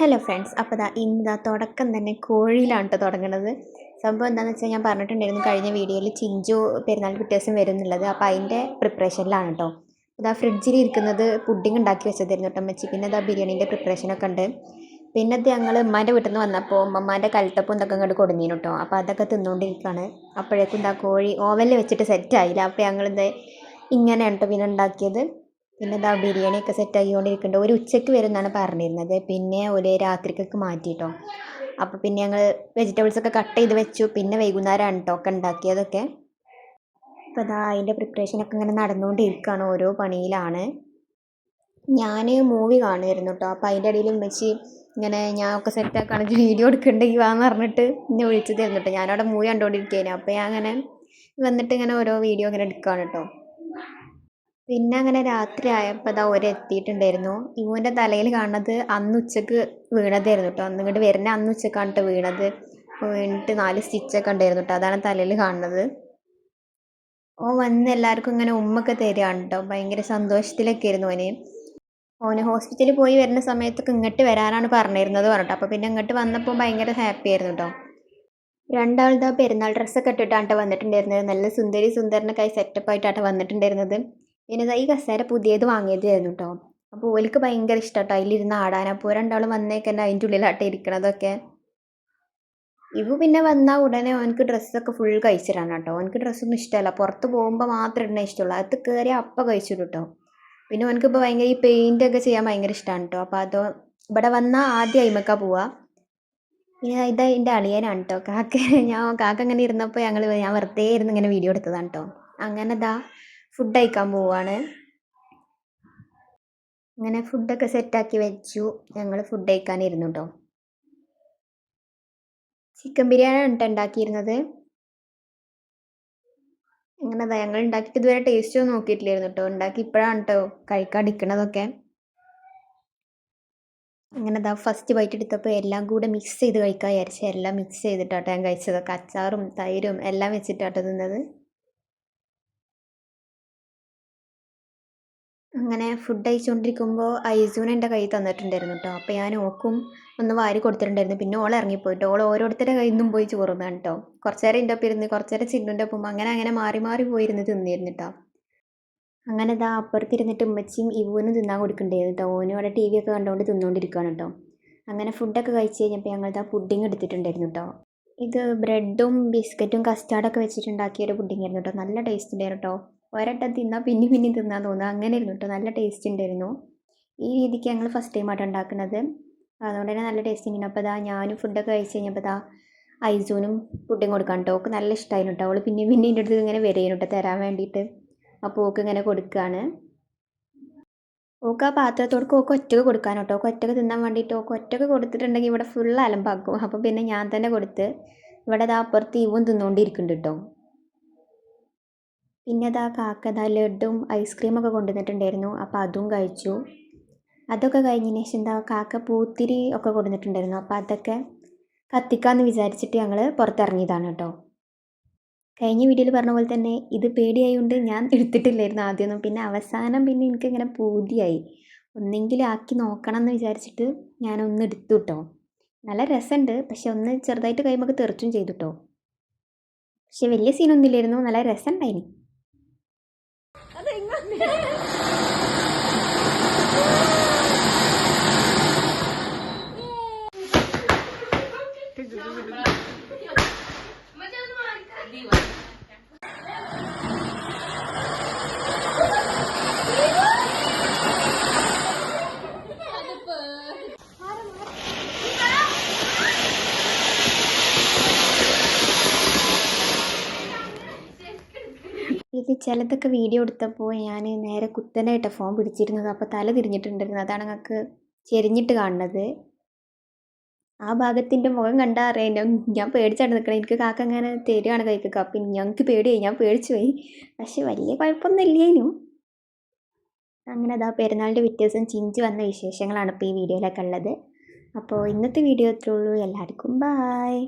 Hello friends അപ്പോൾ ദാ ഇന്ന് തുടക്കം തന്നെ കോഴിയിലാണ് കേട്ടോ തുടങ്ങുന്നത്. സംഭവം എന്താണെന്ന് വെച്ചാൽ ഞാൻ പറഞ്ഞിട്ടുണ്ടായിരുന്നു കഴിഞ്ഞ വീഡിയോയിൽ ചിഞ്ചു പെരുന്നാൾ വ്യത്യാസം വരും എന്നുള്ളത് അപ്പോൾ അതിന്റെ പ്രിപ്പറേഷനിലാണ് കേട്ടോ ഇതാ ഫ്രിഡ്ജിൽ ഇരിക്കുന്നത് പുഡിംഗ് ഉണ്ടാക്കി വെച്ചതായിരുന്നു കേട്ടോ അമ്മച്ചി. പിന്നെ ഇതാ ബിരിയാണീന്റെ പ്രിപ്പറേഷനൊക്കെ ഉണ്ട്. പിന്നെ ഇത് ഞങ്ങൾ ഉമ്മാന്റെ വീട്ടിൽ നിന്ന് വന്നപ്പോൾ ഉമ്മമാന്റെ കൽത്തപ്പം ഇതൊക്കെ ഇങ്ങോട്ട് കൊടുന്നീനു കേട്ടോ അപ്പോൾ അതൊക്കെ തിന്നുകൊണ്ടിരിക്കുകയാണ് അപ്പോഴേക്കും ഇതാ കോഴി ഓവനിൽ വെച്ചിട്ട് സെറ്റായില്ല അപ്പോൾ ഞങ്ങളിത് ഇങ്ങനെയാണ് കേട്ടോ പിന്നെ ഉണ്ടാക്കിയത്. പിന്നെ ഇതാ ബിരിയാണിയൊക്കെ സെറ്റ് ആക്കിക്കൊണ്ടിരിക്കുന്നുണ്ട്. ഒരു ഉച്ചയ്ക്ക് വരും പറഞ്ഞിരുന്നത്. പിന്നെ ഒരു രാത്രിക്കൊക്കെ മാറ്റിയിട്ടോ അപ്പോൾ പിന്നെ ഞങ്ങൾ വെജിറ്റബിൾസൊക്കെ കട്ട് ചെയ്ത് വെച്ചു. പിന്നെ വൈകുന്നേരമാണ് കേട്ടോ ഒക്കെ ഉണ്ടാക്കിയതൊക്കെ. അപ്പോൾ അതാ അതിന്റെ പ്രിപ്പറേഷനൊക്കെ ഇങ്ങനെ നടന്നുകൊണ്ടിരിക്കുകയാണ് ഓരോ പണിയിലാണ്. ഞാൻ മൂവി കാണുമായിരുന്നു കേട്ടോ അപ്പോൾ അതിന്റെ ഇടയിൽ ഉമ്മച്ചി ഇങ്ങനെ ഞാൻ ഒക്കെ സെറ്റാക്കുകയാണെങ്കിൽ വീഡിയോ എടുക്കണ്ടെങ്കിൽ വാന്ന് പറഞ്ഞിട്ട് എന്നെ വിളിച്ചു തരുന്നു കേട്ടോ ഞാനവിടെ മൂവി കണ്ടുകൊണ്ടിരിക്കുകയാണ് അപ്പോൾ ഞാൻ അങ്ങനെ വന്നിട്ട് ഇങ്ങനെ ഓരോ വീഡിയോ ഇങ്ങനെ എടുക്കുകയാണ് കേട്ടോ പിന്നെ അങ്ങനെ രാത്രി ആയപ്പോൾ അതാ ഒരു എത്തിയിട്ടുണ്ടായിരുന്നു ഇവന്റെ തലയിൽ കാണുന്നത് അന്ന് ഉച്ചയ്ക്ക് വീണതായിരുന്നു കേട്ടോ അന്ന് ഇങ്ങോട്ട് വരുന്ന അന്ന് ഉച്ചക്കാണ് കേട്ടോ വീണത്. വീണിട്ട് നാല് സ്റ്റിച്ചൊക്കെ ഉണ്ടായിരുന്നു കേട്ടോ അതാണ് തലയിൽ കാണുന്നത്. ഓ വന്ന് എല്ലാവർക്കും ഇങ്ങനെ ഉമ്മൊക്കെ തരികയാണ് കേട്ടോ ഭയങ്കര സന്തോഷത്തിലൊക്കെ ആയിരുന്നു ഓന്. ഓന് ഹോസ്പിറ്റലിൽ പോയി വരുന്ന സമയത്തൊക്കെ ഇങ്ങോട്ട് വരാനാണ് പറഞ്ഞിരുന്നത് പറഞ്ഞിട്ട് അപ്പോൾ പിന്നെ ഇങ്ങോട്ട് വന്നപ്പോൾ ഭയങ്കര ഹാപ്പി ആയിരുന്നു കേട്ടോ രണ്ടാളുടെ പെരുന്നാൾ ഡ്രസ്സൊക്കെ ഇട്ടിട്ടാണ് വന്നിട്ടുണ്ടായിരുന്നത്. നല്ല സുന്ദരി സുന്ദരനൊക്കെ ആയി സെറ്റപ്പ് ആയിട്ടാണ് വന്നിട്ടുണ്ടായിരുന്നത്. പിന്നെ ഈ കസേര പുതിയത് വാങ്ങിയത് ആയിരുന്നു കേട്ടോ അപ്പോൾ ഓലിക്ക് ഭയങ്കര ഇഷ്ടം കേട്ടോ അതിലിരുന്ന് ആടാൻ അപ്പോൾ രണ്ടാളും വന്നേക്കന്നെ അതിന്റെ ഉള്ളിലാട്ടെ ഇരിക്കണതൊക്കെ. ഇവ പിന്നെ വന്നാൽ ഉടനെ ഓനക്ക് ഡ്രസ്സൊക്കെ ഫുൾ കഴിച്ചിട്ടാണ് കേട്ടോ ഓനക്ക് ഡ്രസ്സൊന്നും ഇഷ്ടമല്ല പുറത്ത് പോകുമ്പോൾ മാത്രം ഇടണേ ഇഷ്ടമുള്ളൂ അത് കയറി അപ്പം കഴിച്ചിട്ടു കേട്ടോ പിന്നെ ഓനക്ക് ഇപ്പോൾ ഭയങ്കര ഈ പെയിന്റ് ഒക്കെ ചെയ്യാൻ ഭയങ്കര ഇഷ്ടമാണ് കേട്ടോ അപ്പോൾ അതോ ഇവിടെ വന്നാൽ ആദ്യം അയിമക്ക പോവാ. പിന്നെ ഇത് എന്റെ അളിയനാണ് കേട്ടോ കാക്ക ഞാൻ കാക്ക അങ്ങനെ ഇരുന്നപ്പോൾ ഞങ്ങൾ ഞാൻ വെറുതെ ഇരുന്ന് ഇങ്ങനെ വീഡിയോ എടുത്തതാണ് കേട്ടോ അങ്ങനെ ദാ ഫുഡ് കഴിക്കാൻ പോവാണ്. അങ്ങനെ ഫുഡൊക്കെ സെറ്റാക്കി വെച്ചു. ഞങ്ങൾ ഫുഡ് കഴിക്കാനിരുന്നു കേട്ടോ ചിക്കൻ ബിരിയാണിയാണ് കേട്ടോ ഉണ്ടാക്കിയിരുന്നത് അങ്ങനെ അതാ ഞങ്ങൾ ഉണ്ടാക്കിയിട്ട് ഇതുവരെ ടേസ്റ്റ് ഒന്നും നോക്കിയിട്ടില്ലായിരുന്നു കേട്ടോ ഉണ്ടാക്കി ഇപ്പോഴാണ് കേട്ടോ കഴിക്കാണ്ടിരിക്കണതൊക്കെ അങ്ങനെ അതാ ഫസ്റ്റ് ബൈറ്റ് എടുത്തപ്പോൾ എല്ലാം കൂടെ മിക്സ് ചെയ്ത് കഴിക്കാൻ വിചാരിച്ചു എല്ലാം മിക്സ് ചെയ്തിട്ടാട്ടോ ഞാൻ കഴിച്ചതൊക്കെ അച്ചാറും തൈരും എല്ലാം വെച്ചിട്ടാട്ടോ തിന്നത്. അങ്ങനെ ഫുഡ് കഴിച്ചുകൊണ്ടിരിക്കുമ്പോൾ ഐസൂന് എന്റെ കയ്യിൽ തന്നിട്ടുണ്ടായിരുന്നു കേട്ടോ അപ്പോൾ ഞാൻ ഓക്കും ഒന്ന് വാരി കൊടുത്തിട്ടുണ്ടായിരുന്നു. പിന്നെ ഓൾ ഇറങ്ങിപ്പോയിട്ട് ഓൾ ഓരോരുത്തരുടെ കയ്യിൽ നിന്നും പോയി ചോറുന്നാണ് കേട്ടോ കുറച്ച് നേരം എന്റെ ഒപ്പം ഇരുന്ന് കുറച്ച് നേരം ചിന്നുന്റെ ഒപ്പം അങ്ങനെ അങ്ങനെ മാറി മാറി പോയിരുന്ന് തിന്നിരുന്നു കേട്ടോ അങ്ങനെ ഇതാ അപ്പുറത്തിരുന്നിട്ട് ഉമ്മച്ചിയും ഇവനും തിന്നാൻ കൊടുക്കണ്ടായിരുന്നു കേട്ടോ ഓനും അവിടെ ടി വി ഒക്കെ കണ്ടുകൊണ്ട് തിന്നുകൊണ്ടിരിക്കുകയാണ് കേട്ടോ അങ്ങനെ ഫുഡൊക്കെ കഴിച്ച് കഴിഞ്ഞപ്പോൾ ഞങ്ങൾ ഇതാ പുഡിങ് എടുത്തിട്ടുണ്ടായിരുന്നു കേട്ടോ ഇത് ബ്രെഡും ബിസ്ക്കറ്റും കസ്റ്റാർഡൊക്കെ വെച്ചിട്ടുണ്ടാക്കിയൊരു പുഡിങ് ആയിരുന്നു കേട്ടോ നല്ല ടേസ്റ്റ് ഉണ്ടായിരുന്നു കേട്ടോ ഒരട്ടം തിന്നാൽ പിന്നെ പിന്നെ തിന്നാൻ തോന്നുക അങ്ങനെ ഇരുന്നു കേട്ടോ നല്ല ടേസ്റ്റ് ഉണ്ടായിരുന്നു ഈ രീതിക്ക് ഞങ്ങൾ ഫസ്റ്റ് ടൈം ആയിട്ട് ഉണ്ടാക്കുന്നത് അതുകൊണ്ട് തന്നെ നല്ല ടേസ്റ്റ് ഉണ്ടായിരുന്നു അപ്പോൾ അതാ ഞാനും ഫുഡൊക്കെ കഴിച്ച് കഴിഞ്ഞപ്പോൾ അതാ ഐസൂനും ഫുഡും കൊടുക്കാൻ കേട്ടോ ഓക്ക് നല്ല ഇഷ്ടമായിരുന്നു കേട്ടോ അവൾ പിന്നെ പിന്നെ എന്റെ അടുത്ത് ഇങ്ങനെ വരെയും കേട്ടോ തരാൻ വേണ്ടിയിട്ട് അപ്പോൾ ഓക്ക് ഇങ്ങനെ കൊടുക്കുകയാണ് ഓക്ക് ആ പാത്രത്തോടൊക്കെ ഓക്ക് ഒറ്റയ്ക്ക് കൊടുക്കാൻ കേട്ടോ ഓക്ക് ഒറ്റയ്ക്ക് തിന്നാൻ വേണ്ടിയിട്ട് ഓക്ക് ഒറ്റയ്ക്ക് കൊടുത്തിട്ടുണ്ടെങ്കിൽ ഇവിടെ ഫുൾ അലമ്പാക്കും. അപ്പോൾ പിന്നെ ഞാൻ തന്നെ കൊടുത്ത് ഇവിടെ അത് അപ്പുറത്ത് ഇവും തിന്നുകൊണ്ടിരിക്കുന്നുണ്ട് കേട്ടോ പിന്നെ അതാ കാക്ക ദാ ലഡും ഐസ്ക്രീമൊക്കെ കൊണ്ടുവന്നിട്ടുണ്ടായിരുന്നു. അപ്പോൾ അതും കഴിച്ചു. അതൊക്കെ കഴിഞ്ഞതിന് ശേഷം എന്താ കാക്ക പൂത്തിരി ഒക്കെ കൊണ്ടുവന്നിട്ടുണ്ടായിരുന്നു. അപ്പോൾ അതൊക്കെ കത്തിക്കാമെന്ന് വിചാരിച്ചിട്ട് ഞങ്ങൾ പുറത്തിറങ്ങിയതാണ് കേട്ടോ. കഴിഞ്ഞ വീഡിയോയിൽ പറഞ്ഞ പോലെ തന്നെ ഇത് പേടിയായതുകൊണ്ട് ഞാൻ എടുത്തിട്ടില്ലായിരുന്നു ആദ്യമൊന്നും. പിന്നെ അവസാനം പിന്നെ എനിക്കിങ്ങനെ പൂതിയായി. ഒന്നെങ്കിലും ആക്കി നോക്കണം എന്ന് വിചാരിച്ചിട്ട് ഞാനൊന്ന് എടുത്തു കേട്ടോ നല്ല രസമുണ്ട് പക്ഷെ ഒന്ന് ചെറുതായിട്ട് കഴിയുമ്പോൾ തെറിച്ചും ചെയ്തു കേട്ടോ പക്ഷെ വലിയ സീനൊന്നുമില്ലായിരുന്നു നല്ല രസമുണ്ടായിനി Yeah. ഇത് ചിലതൊക്കെ വീഡിയോ എടുത്തപ്പോൾ ഞാൻ നേരെ കുത്തനായിട്ട ഫോൺ പിടിച്ചിരുന്നത്. അപ്പോൾ തല തിരിഞ്ഞിട്ടുണ്ടായിരുന്നു. അതാണ് ഞങ്ങൾക്ക് ചെരിഞ്ഞിട്ട് കാണുന്നത്. ആ ഭാഗത്തിന്റെ മുഖം കണ്ടാൽ അറിയാം. ഞാൻ പേടിച്ചാണ് നിൽക്കണം. എനിക്ക് കാക്ക അങ്ങനെ തരികയാണ് കൈക്കൊക്കെ അപ്പം ഞങ്ങൾക്ക് പേടിയായി. ഞാൻ പേടിച്ചു പോയി. പക്ഷെ വലിയ കുഴപ്പമൊന്നും ഇല്ലേനും അങ്ങനെ അതാ പെരുന്നാളിന്റെ വ്യത്യാസം ചിഞ്ച് വന്ന വിശേഷങ്ങളാണ് ഇപ്പോൾ ഈ വീഡിയോയിലൊക്കെ ഉള്ളത്. അപ്പോൾ ഇന്നത്തെ വീഡിയോ ഇത്രേ ഉള്ളൂ. എല്ലാവർക്കും ബായ്